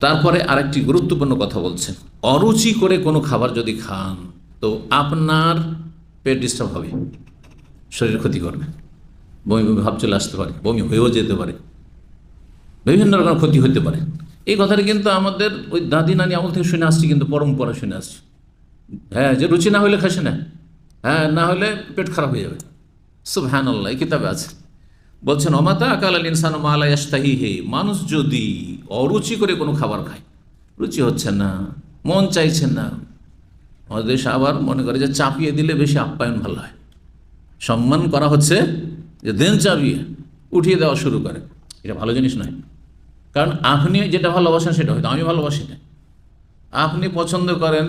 তারপরে আরেকটি গুরুত্বপূর্ণ কথা বলছেন। অরুচি করে কোনো খাবার যদি খান, তো আপনার পেট ডিস্টার্ব হবে। শরীর ক্ষতি করবে। বমি বমি ভাব চলে আসতে পারে, বমি হয়েও যেতে পারে। বিভিন্ন রকম ক্ষতি হতে পারে। এই কথাটা কিন্তু আমাদের ওই দাদি নানি আমল থেকে শুনে আসছি, কিন্তু পরম্পরা শুনে আসছি। হ্যাঁ যে রুচি না হলে খাসে না। হ্যাঁ না হলে পেট খারাপ হয়ে যাবে। সব হ্যান আল্লাহ কিতাবে আছে। বলছেন, অমাতা আকাল আল ইনসান মালায়াস্তাহি হে মানুষ যদি অরুচি করে কোনো খাবার খায়, রুচি হচ্ছে না, মন চাইছে না, আমাদের দেশে আবার মনে করে যে চাপিয়ে দিলে বেশি আপ্যায়ন ভালো হয়। সম্মান করা হচ্ছে যে দেন চাপিয়ে, উঠিয়ে দেওয়া শুরু করে। এটা ভালো জিনিস নয়। কারণ আপনি যেটা ভালোবাসেন সেটা হয়তো আমি ভালোবাসি না। আপনি পছন্দ করেন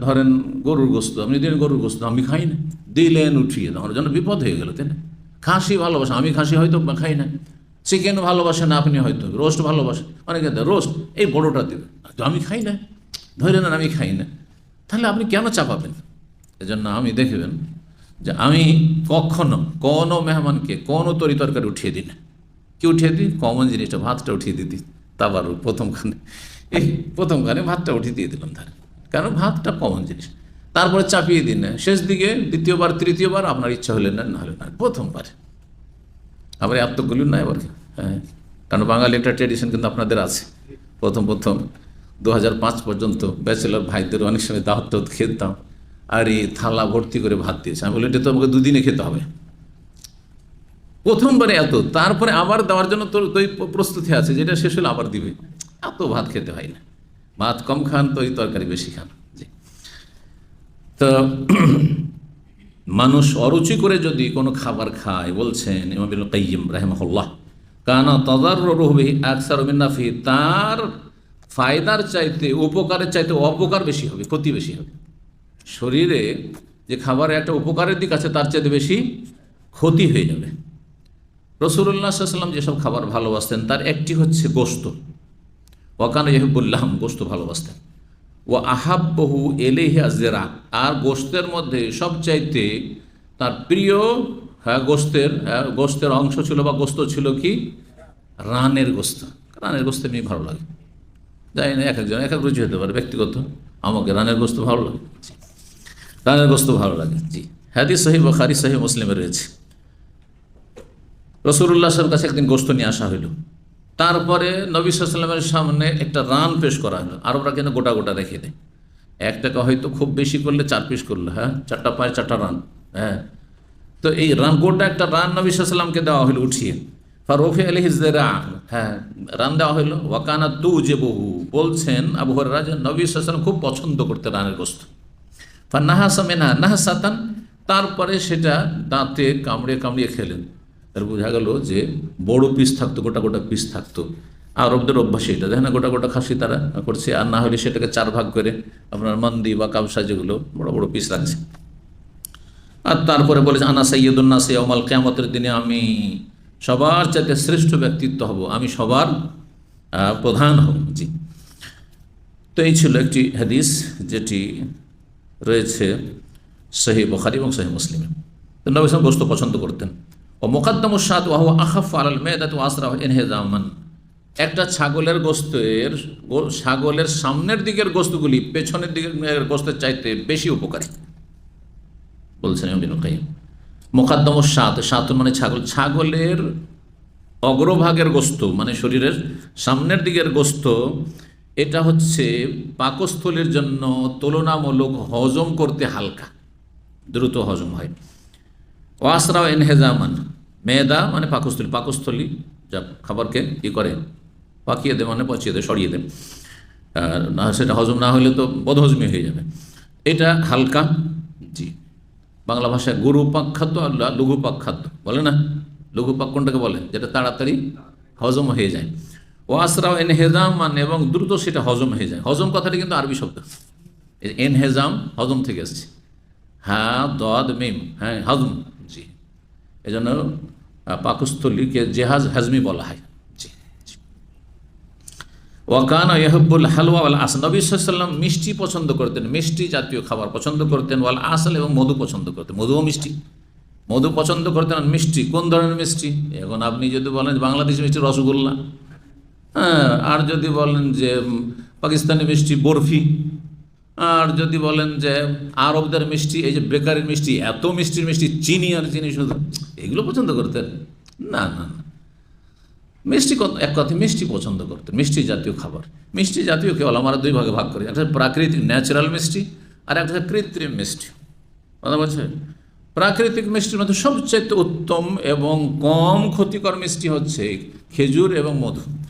ধরেন গরুর গোস্ত, আপনি দিলেন গরুর গোস্ত, আমি খাই না। দিলেন, উঠিয়ে দেওয়ার জন্য বিপদ হয়ে গেল, তাই না? খাসি ভালোবাসেন আমি খাসি হয়তো খাই না। চিকেন ভালোবাসেন আপনি হয়তো রোস্ট ভালোবাসেন অনেকে রোস্ট এই বড়োটা দেবে। তো আমি খাই না, ধরে নেন আমি খাই না। তাহলে আপনি কেন চাপাবেন? এজন্য আমি দেখবেন যে আমি কখনো কোনো মেহমানকে কোনো তরি তরকারি উঠিয়ে দিই না। কি উঠিয়ে দিই? কমন জিনিসটা, ভাতটা উঠিয়ে দিতি তারপর প্রথমখানে, এই প্রথমখানে ভাতটা উঠিয়ে দিয়ে দিলাম তার কারণ ভাতটা কমন জিনিস। তারপরে চাপিয়ে দিন। শেষ দিকে দ্বিতীয়বার, তৃতীয়বার আপনার ইচ্ছা হলে না হলে না প্রথমবার। আবার এত এতগুলো না এবার হ্যাঁ। কারণ বাঙালি একটা ট্রেডিশন কিন্তু আপনাদের আছে। প্রথম প্রথম দু পর্যন্ত ব্যাচেলর ভাইদের অনেক সময় দাওয়াত টাওয়াত খেতাম। আর এই থালা ভর্তি করে ভাত দিয়েছে। আমি বলি, এটা তো আমাকে দুদিনে খেতে হবে। প্রথমবারে এত। তারপরে আবার দেওয়ার জন্য তোর তৈ প্রস্তুতি আছে, যেটা শেষ হলে আবার দিবে। এত ভাত খেতে হয় না। ভাত কম খান, তো তরকারি বেশি খান। তো মানুষ অরুচি করে যদি কোনো খাবার খায়, বলছেন ইমাবিল কাইম রাহেমহল্লাহ, কানা তদার রহবি আকসার মিন্নাফি তার ফায়দার চাইতে, উপকারের চাইতে অপকার বেশি হবে, ক্ষতি বেশি হবে। শরীরে যে খাবারের একটা উপকারের দিক আছে, তার চাইতে বেশি ক্ষতি হয়ে যাবে। রসুল্লাহ সাল্লাম যেসব খাবার ভালোবাসতেন, তার একটি হচ্ছে গোস্ত ওয়াকান ইহবুল্লাহম গোস্ত ভালোবাসতেন। ও আহাব্বহু এলেহি আজেরা আর গোস্তের মধ্যে সবচাইতে তার প্রিয় হ্যাঁ গোস্তের হ্যাঁ, গোস্তের অংশ ছিল বা গোস্ত ছিল কি? রানের গোস্ত। রানের গোস্ত এমনি ভালো লাগে। জানি না এক একজন এক এক রুচি হতে পারে ব্যক্তিগত। আমাকে রানের গোস্ত ভালো লাগে। রানের গোস্ত ভালো লাগে জি। হাদিস সহি বখারি সহি মুসলিমে রয়েছে। রসুল্লাহ সাহেব কাছে একদিন গোস্ত নিয়ে আসা হইল। তারপরে নবী সাল্লামের সামনে একটা রান পেশ করা হলো। আরবরা কিন্তু গোটা গোটা রেখে দেয়। এক টাকা হয়তো খুব বেশি করলে চার পিস করল হ্যাঁ? চারটা পায়ে চারটা রান হ্যাঁ? তো এই রান, গোটা একটা রান নবী সাল্লামকে দেওয়া হলো উঠিয়ে। ফারুফি আলী হিজরা হ্যাঁ রান দেওয়া হলো। ওয়াকানা তু যে বহু বলছেন আবু হরারা যে নবী সাল্লাম খুব পছন্দ করতে রানের গোস্ত। ফার নাহাসা মেনা নাহাসাতান, তারপরে সেটা দাঁতে কামড়িয়ে কামড়িয়ে খেলেন। তার বোঝা গেল যে বড় পিস থাকতো, গোটা গোটা পিস থাকতো। আরবদের অভ্যাস এটা দেখেন গোটা গোটা খাসি তারা করছে, আর না হলে সেটাকে চার ভাগ করে আপনার মন্দি বা কাবসা যেগুলো বড় বড় পিস রাখছে। আর তারপরে বলেছে আনা সৈয়দুল্না সে অমাল কেয়ামতের দিনে আমি সবার চাইতে শ্রেষ্ঠ ব্যক্তিত্ব হব, আমি সবার প্রধান হব। জি। তো এই ছিল একটি হাদিস যেটি রয়েছে সহি বখারি এবং সহি মুসলিমে। নবী গোস্ত পছন্দ করতেন। ও মোকাদ্দম সাদ ওয়াহ আখাফ আলাল মেদাত আসরা এনহেজামান একটা ছাগলের গোস্তের ছাগলের সামনের দিকের গোস্তগুলি পেছনের দিকের গোস্তের চাইতে বেশি উপকারী। বলছেন কাইয়িম মোকাদ্দম সাত সাত মানে ছাগল। ছাগলের অগ্রভাগের গোস্ত মানে শরীরের সামনের দিকের গোস্ত, এটা হচ্ছে পাকস্থলীর জন্য তুলনামূলক হজম করতে হালকা। দ্রুত হজম হয়। ওয়াসরাও এনহেজামান মেদা মানে পাকস্থলী পাকস্থলী যা খাবারকে ই করে, পাকিয়ে দেয় মানে পচিয়ে দেয় সরিয়ে দেয় না, সেটা হজম না হলে তো বদহজমি হয়ে যাবে। এটা হালকা, জি। বাংলা ভাষায় গুরু পাক খাদ্য আর লা- লঘু পাক খাদ্য, বলে না? লঘু পাক কোনটাকে বলে? যেটা তাড়াতাড়ি হজম হয়ে যায়। ও আসরাও এনহেজাম মানে এবং দ্রুত সেটা হজম হয়ে যায়। হজম কথাটা কিন্তু আরবি শব্দ। এনহেজাম হজম থেকে এসেছে। হ্যাঁ দদ, মিম হ্যাঁ হজম। জি এই জন্য পাকস্থলীকে জেহাজ হাজমি বলা হয়। ওয়াকান ইহবুল হালুয়া ওয়াল আস নবী সাল্লাম মিষ্টি পছন্দ করতেন, মিষ্টি জাতীয় খাবার পছন্দ করতেন, ওয়াল আসল এবং মধু পছন্দ করতেন। মধুও মিষ্টি। মধু পছন্দ করতেন মিষ্টি, কোন ধরনের মিষ্টি? এখন আপনি যদি বলেন বাংলাদেশি মিষ্টি রসগোল্লা হ্যাঁ আর যদি বলেন যে পাকিস্তানি মিষ্টি বরফি, আর যদি বলেন যে, আরবদের মিষ্টি, এই যে বেকারির মিষ্টি, এত মিষ্টির মিষ্টি, চিনি আর চিনি শুধু। এগুলো পছন্দ করতেন? না না না। মিষ্টি এক কথা মিষ্টি পছন্দ করতেন। মিষ্টি জাতীয় খাবার। মিষ্টি জাতীয় কেবল আমরা দুই ভাগে ভাগ করি। একটা প্রাকৃতিক ন্যাচারাল মিষ্টি আর একটা কৃত্রিম মিষ্টি। কথা বলছে? প্রাকৃতিক মিষ্টির মধ্যে সবচেয়ে উত্তম এবং কম ক্ষতিকর মিষ্টি হচ্ছে খেজুর এবং মধু।